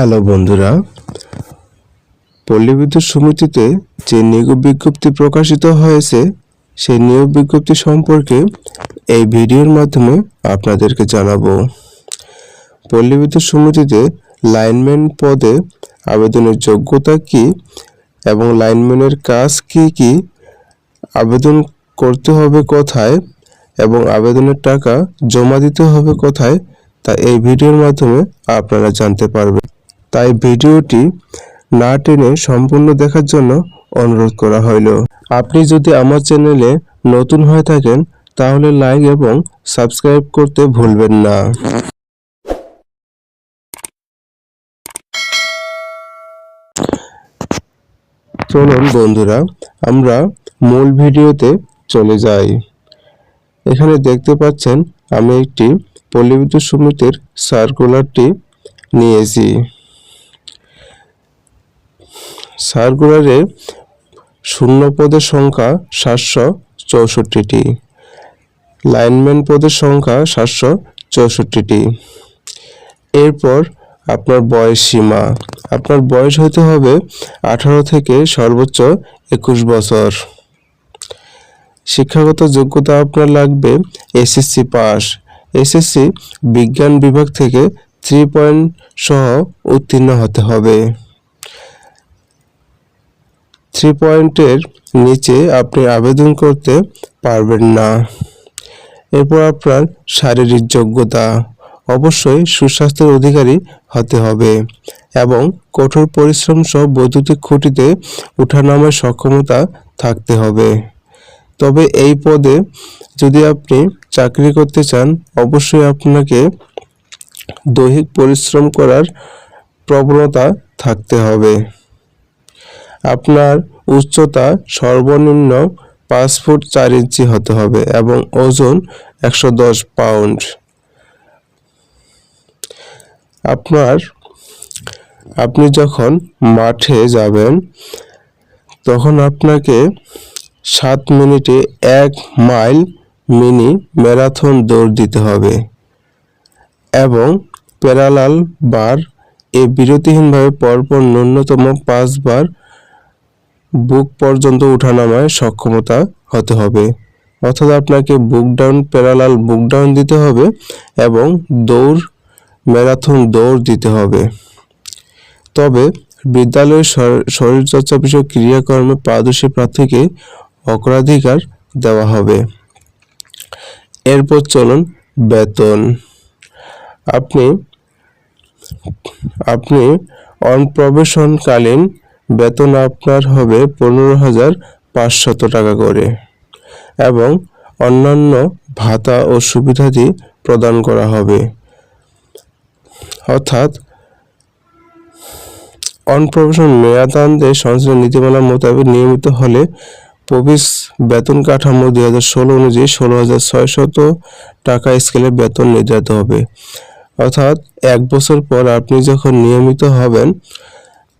Hello বন্ধুরা পল্লী বিদ্যুৎ সমিতিতে যে নিয়োগ বিজ্ঞপ্তি প্রকাশিত হয়েছে, সেই নিয়োগ বিজ্ঞপ্তি সম্পর্কে এই ভিডিওর মাধ্যমে আপনাদেরকে জানাব। পল্লী বিদ্যুৎ সমিতিতে লাইনম্যান পদে আবেদনের যোগ্যতা কি এবং লাইনম্যানের কাজ কি কি আবেদন করতে হবে কোথায় এবং আবেদনের টাকা জমা দিতে হবে কোথায় তা এই ভিডিওর মাধ্যমে আপনারা জানতে পারবেন। তাই ভিডিওটি না টেনে সম্পূর্ণ দেখার জন্য অনুরোধ করা হইল। আপনি যদি আমার চ্যানেলে নতুন হয়ে থাকেন, তাহলে লাইক এবং সাবস্ক্রাইব করতে ভুলবেন না। চলুন বন্ধুরা, আমরা মূল ভিডিওতে চলে যাই। এখানে দেখতে পাচ্ছেন, আমি একটি পল্লী বিদ্যুৎ সমিতির সার্কুলারটি নিয়েছি। সার্কুলারে শূন্য পদের সংখ্যা সাতশো চৌষট্টিটি। লাইনম্যান পদের সংখ্যা সাতশো চৌষট্টিটি। এরপর আপনার বয়স সীমা। আপনার বয়স হতে হবে আঠারো থেকে সর্বোচ্চ একুশ বছর। শিক্ষাগত যোগ্যতা আপনার লাগবে এসএসসি পাস। এসএসসি বিজ্ঞান বিভাগ থেকে থ্রি পয়েন্ট সহ উত্তীর্ণ হতে হবে। থ্রি পয়েন্টের নিচে আপনি আবেদন করতে পারবেন না। এরপর আপনার শারীরিক যোগ্যতা। অবশ্যই সুস্বাস্থ্যের অধিকারী হতে হবে এবং কঠোর পরিশ্রম সহ বৈদ্যুতিক খুঁটিতে ওঠানামার সক্ষমতা থাকতে হবে। তবে এই পদে যদি আপনি চাকরি করতে চান, অবশ্যই আপনাকে দৈহিক পরিশ্রম করার প্রবণতা থাকতে হবে। আপনার উচ্চতা সর্বনিম্ন পাঁচ ফুট চার ইঞ্চি হতে হবে এবং ওজন একশো দশ পাউন্ড। আপনার, আপনি যখন মাঠে যাবেন, তখন আপনাকে সাত মিনিটে এক মাইল মিনি ম্যারাথন দৌড় দিতে হবে এবং প্যারালাল বার এ বিরতিহীনভাবে পরপর ন্যূনতম পাঁচবার বুক পর্যন্ত ওঠানামায় সক্ষমতা হতে হবে। অর্থাৎ আপনাকে book down, parallel book down দিতে হবে এবং দৌড়, ম্যারাথন দৌড় দিতে হবে। তবে বিদ্যালয়ের শর- শরীরচর্চা বিষয়ক ক্রিয়াকর্মে পারদর্শী প্রার্থীকে অগ্রাধিকার দেওয়া হবে। এরপর চলুন বেতন। আপনি আপনি অনপ্রবেশনকালীন বেতন আপনার হবে পনেরো হাজার পাঁচশত টাকা করে এবং অন্যান্য ভাতা ও সুবিধাদি প্রদান করা হবে। অর্থাৎ অনপ্রবেশন মেয়াদান্তে সংশ্লিষ্ট নীতিমালা মোতাবেক নিয়মিত হলে প্রবেশ বেতন কাঠামো দুই হাজার ষোলো অনুযায়ী ষোলো হাজার ছয়শত টাকা স্কেলে বেতন নির্ধারিত হবে। অর্থাৎ এক বছর পর আপনি যখন নিয়মিত হবেন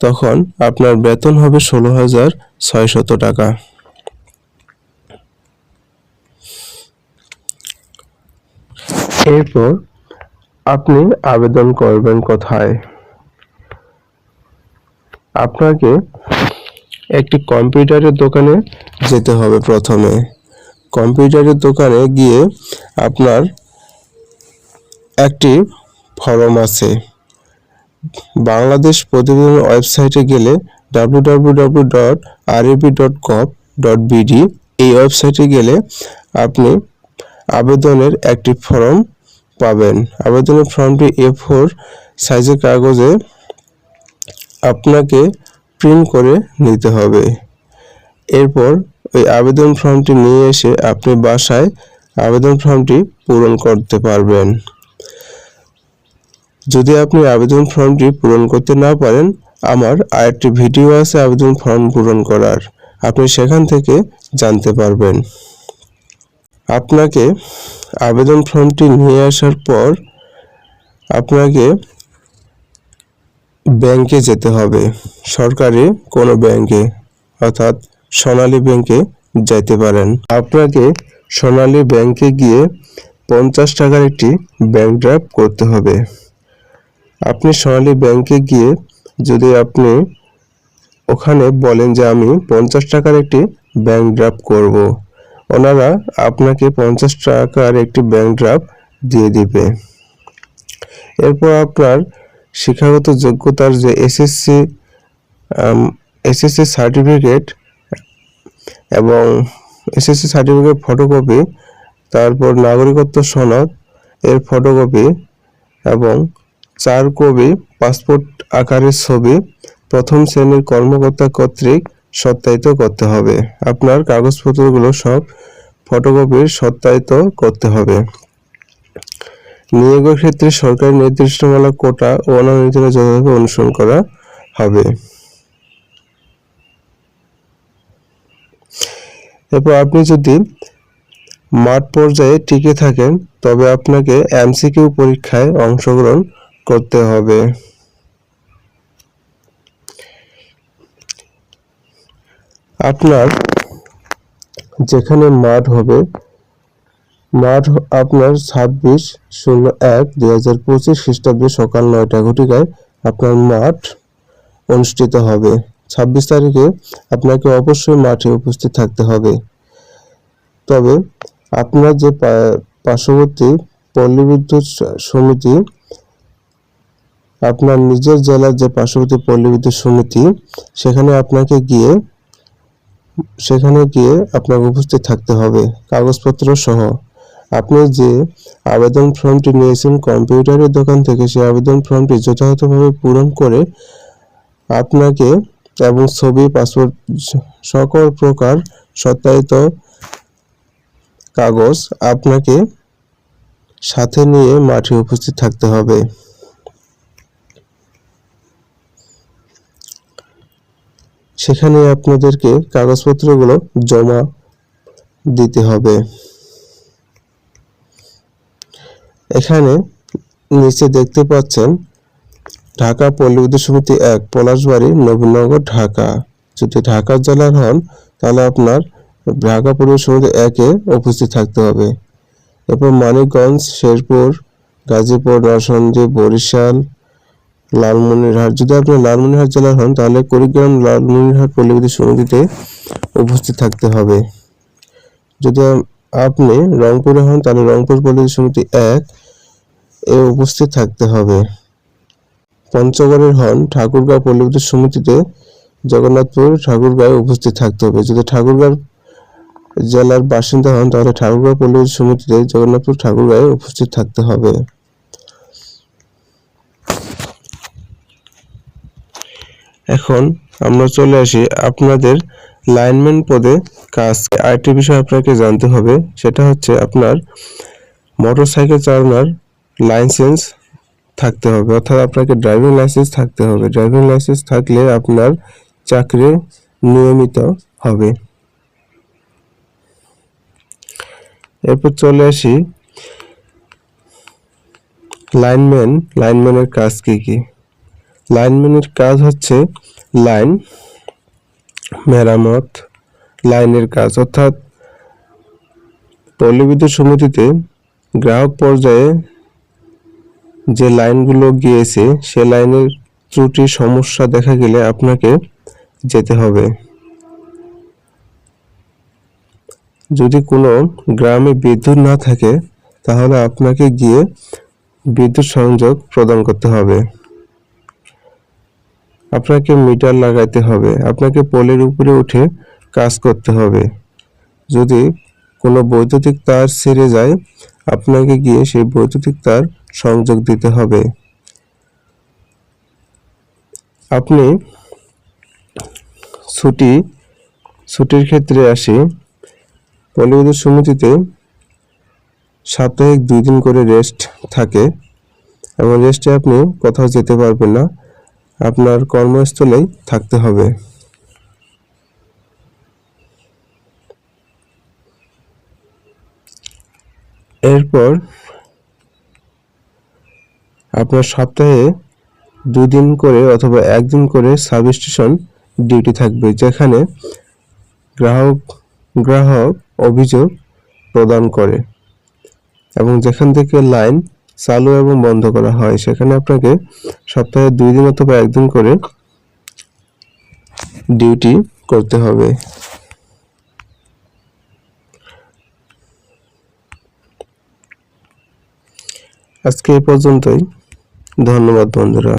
তখন আপনার বেতন হবে ষোলো হাজার ছয়শত টাকা। এরপর আপনি আবেদন করবেন কোথায়? আপনাকে একটি কম্পিউটারের দোকানে যেতে হবে প্রথমে। কম্পিউটারের দোকানে গিয়ে আপনার একটি ফর্ম আছে। বাংলাদেশ প্রতিবেদন ওয়েবসাইটে গেলে W W W dot dot gov dot BD এই ওয়েবসাইটে গেলে আপনি আবেদনের একটি ফর্ম পাবেন। আবেদনের ফর্মটি এ ফোর সাইজের কাগজে আপনাকে প্রিন্ট করে নিতে হবে। এরপর ওই আবেদন ফর্মটি নিয়ে এসে আপনি বাসায় আবেদন ফর্মটি পূরণ করতে পারবেন। যদি আপনি আবেদন ফর্মটি পূরণ করতে না পারেন, আমার আরেকটি ভিডিও আছে আবেদন ফর্ম পূরণ করার। আপনি সেখান থেকে জানতে পারবেন। আপনাকে আবেদন ফর্মটি নিয়ে আসার পর আপনাকে ব্যাংকে যেতে হবে। সরকারি কোনো ব্যাংকে, অর্থাৎ সোনালী ব্যাংকে যেতে পারেন। আপনাকে সোনালী ব্যাংকে গিয়ে পঞ্চাশ টাকার একটি ব্যাংক ড্রাফট করতে হবে। আপনি সোনালী ব্যাংকে গিয়ে যদি আপনি ওখানে বলেন যে আমি পঞ্চাশ টাকার একটি ব্যাংক ড্রাফট করব, ওনারা আপনাকে পঞ্চাশ টাকার একটি ব্যাংক ড্রাফট দিয়ে দিবে। এরপর আপনার শিক্ষাগত যোগ্যতার যে এসএসসি এসএসসি সার্টিফিকেট এবং এসএসসি সার্টিফিকেট ফটোকপি, তারপর নাগরিকত্ব সনদ, এর ফটোকপি এবং চার কপি পাসপোর্ট আকারের ছবি প্রথম শ্রেণির কর্মকর্তা কর্তৃক সত্যায়িত করতে হবে। আপনার কাগজপত্রগুলো সব ফটোকপির সত্যায়িত করতে হবে। নিয়োগের ক্ষেত্রে সরকারি নির্দিষ্টমালা কোটা ও নীতিমালা যথাযথভাবে অনুসরণ করা হবে। এরপর আপনি যদি মাঠ পর্যায়ে টিকে থাকেন, তবে আপনাকে এমসিকিউ পরীক্ষায় অংশগ্রহণ করতে হবে। আপনার যেখানে মাঠ হবে মাঠ আপনার ছাব্বিশ শূন্য এক দুই হাজার পঁচিশ খ্রিস্টাব্দে সকাল নয়টা ঘটিকায় আপনার মাঠ অনুষ্ঠিত হবে। ছাব্বিশ তারিখে আপনাকে অবশ্যই মাঠে উপস্থিত থাকতে হবে। তবে আপনার যে পার্শ্ববর্তী পল্লী বিদ্যুৎ সমিতি আপনার নিজের জেলার যে পার্শ্ববর্তী পল্লী বিদ্যুৎ সমিতি, সেখানে আপনাকে গিয়ে, সেখানে গিয়ে আপনাকে উপস্থিত থাকতে হবে, কাগজপত্র সহ। আপনি যে আবেদন ফর্মটি নিয়েছেন কম্পিউটারের দোকান থেকে, সেই আবেদন ফর্মটি যথাযথভাবে পূরণ করে আপনাকে এবং ছবি, পাসপোর্ট, সকল প্রকার সত্যায়িত কাগজ আপনাকে সাথে নিয়ে মাঠে উপস্থিত থাকতে হবে। সেখানে আপনাদেরকে কাগজপত্রগুলো জমা দিতে হবে। এখানে নিচে দেখতে পাচ্ছেন ঢাকা পল্লী বিদ্যুৎ সমিতি এক, পলাশবাড়ি, নবীনগর, ঢাকা। যদি ঢাকা জেলার হন, তাহলে আপনার ঢাকা পল্লী সমিতি একে উপস্থিত থাকতে হবে। এরপর মানিকগঞ্জ, শেরপুর, গাজীপুর নরসিংদী বরিশাল লালমনিরহাট। যদি আপনি লালমনিরহাট জেলার হন, তাহলে কুড়িগ্রাম লালমনিরহাট পল্লী বিদ্যুৎ সমিতিতে উপস্থিত থাকতে হবে। যদি আপনি রংপুরে হন, তাহলে রংপুর পল্লী বিদ্যুৎ সমিতি এক এ উপস্থিত থাকতে হবে। পঞ্চগড়ের হন, ঠাকুরগাঁও পল্লী বিদ্যুৎ সমিতিতে জগন্নাথপুর ঠাকুরগাঁয়ে উপস্থিত থাকতে হবে। যদি ঠাকুরগাঁও জেলার বাসিন্দা হন, তাহলে ঠাকুরগাঁও পল্লীবিদ্যুৎ সমিতিতে জগন্নাথপুর ঠাকুরগাঁয়ে উপস্থিত থাকতে হবে। এখন আমরা চলে আসি আপনাদের লাইনম্যান পদে। কাজ আরেকটি বিষয় আপনাকে জানতে হবে, সেটা হচ্ছে আপনার মোটরসাইকেল চালানোর লাইসেন্স থাকতে হবে, অর্থাৎ আপনাকে ড্রাইভিং লাইসেন্স থাকতে হবে। ড্রাইভিং লাইসেন্স থাকলে আপনার চাকরি নিয়মিত হবে। এরপর চলে আসি লাইনম্যান লাইনম্যানের কাজ কী কি? লাইনম্যানের কাজ হচ্ছে লাইন, মেরামত, লাইনের কাজ। অর্থাৎ পল্লী বিদ্যুৎ সমিতিতে গ্রাহক পর্যায়ে যে লাইনগুলো গিয়েছে, সে লাইনের ত্রুটি, সমস্যা দেখা গেলে আপনাকে যেতে হবে। যদি কোনো গ্রামে বিদ্যুৎ না থাকে, তাহলে আপনাকে গিয়ে বিদ্যুৎ সংযোগ প্রদান করতে হবে। আপনাকে মিটার লাগাইতে হবে। আপনাকে পোলের উপরে উঠে কাজ করতে হবে। যদি কোনো বৈদ্যুতিক তার ছিঁড়ে যায়, আপনাকে গিয়ে সেই বৈদ্যুতিক তার সংযোগ দিতে হবে। আপনি ছুটি, ছুটির ক্ষেত্রে আসি পল্লী সমিতিতে সাপ্তাহিক দুই দিন করে রেস্ট থাকে। এবং রেস্টে আপনি কোথাও যেতে পারবেন না। আপনার কর্মস্থলেই থাকতে হবে। এরপর আপনার সপ্তাহে দুদিন করে অথবা একদিন করে সাব স্টেশন ডিউটি থাকবে, যেখানে গ্রাহক গ্রাহক অভিযোগ প্রদান করে এবং যেখান থেকে লাইন চালু এবং বন্ধ করা হয়। সেখানে আপনাকে সপ্তাহে দুই দিন অথবা একদিন করে ডিউটি করতে হবে। আজকে এই পর্যন্তই। ধন্যবাদ বন্ধুরা।